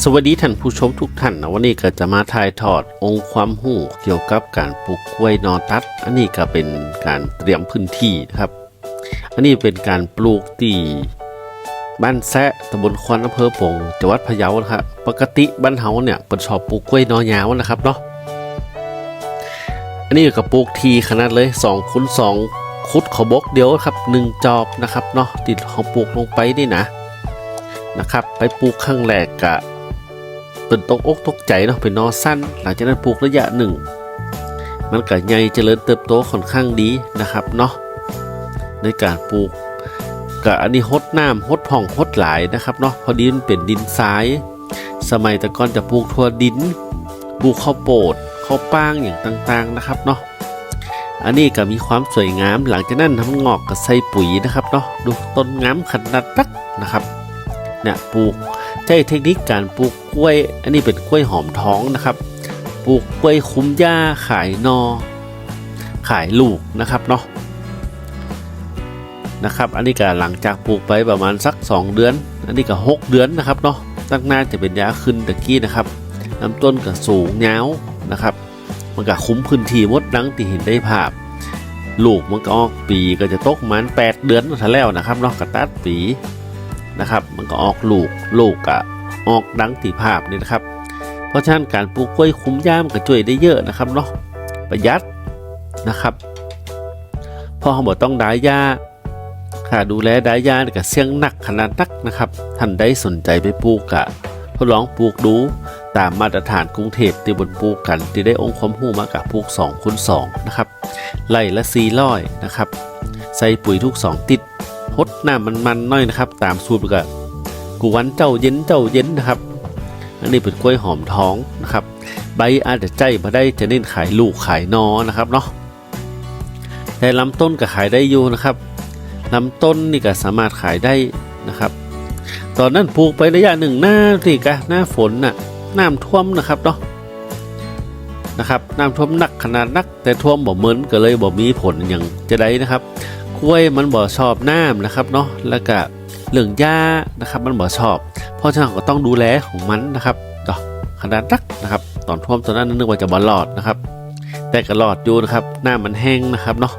สวัสดีท่านผู้ชมทุกท่านนะวันนี้ก็จะมาถ่ายทอดองค์ความรู้เกี่ยวกับการปลูกกล้วยนอตัด อันนี้ก็เป็นการเตรียมพื้นที่นะครับ อันนี้เป็นการปลูกที่บ้านแซะตำบลควนอำเภอปงจังหวัดพะเยานะครับปกติบ้านเฮาเนี่ยเป็นชอบปลูกกล้วยนอยาวนะครับเนาะอันนี้ก็ปลูกทีขนาดเลย2คูณ2คุดขาบกเดียวครับหนึ่งจอบนะครับเนาะติดเขาปลูกลงไปนี่นะนะครับ ไปปลูกข้างแรกกะ เป็นตกอกตกใจเนาะเป็นนอสั้น หลังจากนั้นปลูกระยะหนึ่ง มันก็ใหญ่เจริญเติบโตค่อนข้างดีนะครับเนาะในการปลูกก็อันนี้ฮดน้ำฮดผ่องฮดหลายนะครับเนาะพอดีมันเป็นดินทราย สมัยแต่ก่อนจะปลูกทั่วดินปลูกข้าวโพดข้าวป้างอย่างต่างๆนะครับเนาะอันนี้ก็มีความสวยงามหลังจากนั้นทำงอกก็ใส่ปุ๋ยนะครับเนาะดูต้นงามขนาดนักนะครับเนี่ยปลูก ใช้เทคนิคการปลูกกล้วย อันนี้เป็นกล้วยหอมท้องนะครับ ปลูกกล้วยคุ้มหญ้าขายนอ ขายลูกนะครับเนาะนะครับ อันนี้ก็หลังจากปลูกไปประมาณสัก 2 เดือน อันนี้ก็ 6 เดือนนะครับเนาะตั้งหน้าจะเป็นยาขึ้นตะกี้นะครับลำต้นก็สูงยาวนะครับ มันก็คุ้มพื้นที่มดดังที่เห็นได้ภาพ ลูกมันก็ออกปีก็จะตกมัน 8 เดือนถ้าแล้วนะครับเนาะกระตัดปี นะครับ มันก็ออกลูกลูกอะออกดังตีภาพนี่นะครับ เพราะฉะนั้นการปลูกกล้วยคุ้มย่ามก็ช่วยได้เยอะนะครับเนาะประหยัดนะครับพอเขาบอกต้องดายาค่าดูแลดายานี่ก็เสี่ยงหนักขนาดนักนะครับท่านได้สนใจไปปลูกกะทดลองปลูกดูตามมาตรฐานกรุงเทพที่บนปลูกกันที่ได้องค์ความรู้มากับปลูก2คูณ2นะครับไล่ละ400นะครับใส่ปุ๋ยทุก 2 ติด พดหน้ำมันมันๆหน้อยนะครับ ตามสูตรก็กวนเจ้าเย็นเจ้าเย็นนะครับ อันนี้เป็นกล้วยหอมท้องนะครับ ใบอาจจะใจมาได้จะเน้นขายลูกขายนอนะครับเนาะแต่ลำต้นก็ขายได้อยู่นะครับลำต้นนี่ก็สามารถขายได้นะครับ ตอนนั้นปลูกไประยะหนึ่งหน้าสิกะหน้าฝนน่ะน้ำท่วมนะครับเนาะนะครับน้ำท่วมหนักขนาดนัก แต่ท่วมบ่เหมือนก็เลยบ่มีผลอย่างจะได้นะครับ กล้วยมันบ่ชอบน้ำนะครับเนาะแล้วก็เรื่องหญ้านะครับ มันบ่ชอบ เพราะฉะนั้นก็ต้องดูแลของมันนะครับดอกขนาดนักนะครับ ตอนท่วมตอนนั้นนึกว่าจะบ่รอดนะครับ แต่ก็รอดอยู่นะครับหน้ามันแห้งนะครับเนาะ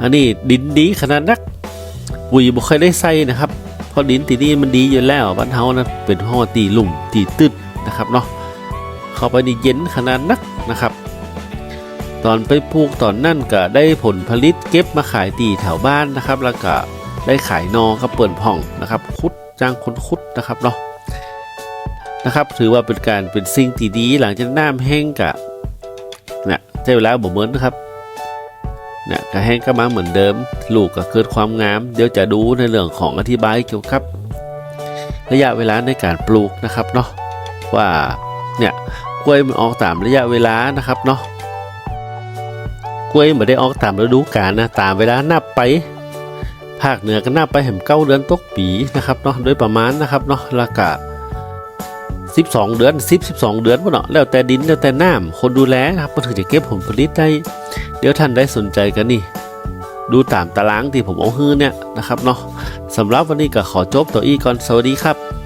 อันนี้ดินดีขนาดนักปุ๋ยบ่เคยได้ใส่นะครับเพราะดินตีนี่มันดีอยู่แล้วบ้านเฮานะเป็นห้อตีลุ่มตีตึดนะครับเนาะเข้าไปนี่เย็นขนาดนักนะครับ ตอนไปปลูกตอนนั่นก็ได้ผลผลิตเก็บมาขายตีแถวบ้านนะครับ แล้วก็ได้ขายนอครับเปิดผ่องนะครับ คุดจ้างคนคุดนะครับเนาะนะครับ ถือว่าเป็นการเป็นสิ่งที่ดีหลังจากน้ำแห้งกะเนี่ยใช้เวลาบ่เหมือนนะครับเนี่ยก็แห้งก็มาเหมือนเดิม ลูกก็เกิดความงาม เดี๋ยวจะดูในเรื่องของอธิบายเกี่ยวกับระยะเวลาในการปลูกนะครับเนาะว่าเนี่ยกล้วยมันออกตามระยะเวลานะครับเนาะ กล้วยไม่ได้ออกตามฤดูกาลนะตามเวลานับไปภาคเหนือก็นับไปแห่มเก้าเดือนตกปีนะครับเนาะโดยประมาณนะครับเนาะแล้วก็12เดือน10 12เดือนวะเนาะแล้วแต่ดินแล้วแต่น้ำคนดูแลนะครับมันถึงจะเก็บผลผลิตได้ เดี๋ยวท่านได้สนใจกันนี่ ดูตามตารางที่ผมเอาฮื้อเนี่ยนะครับเนาะสำหรับวันนี้ก็ขอจบตัวอีก่อนสวัสดีครับ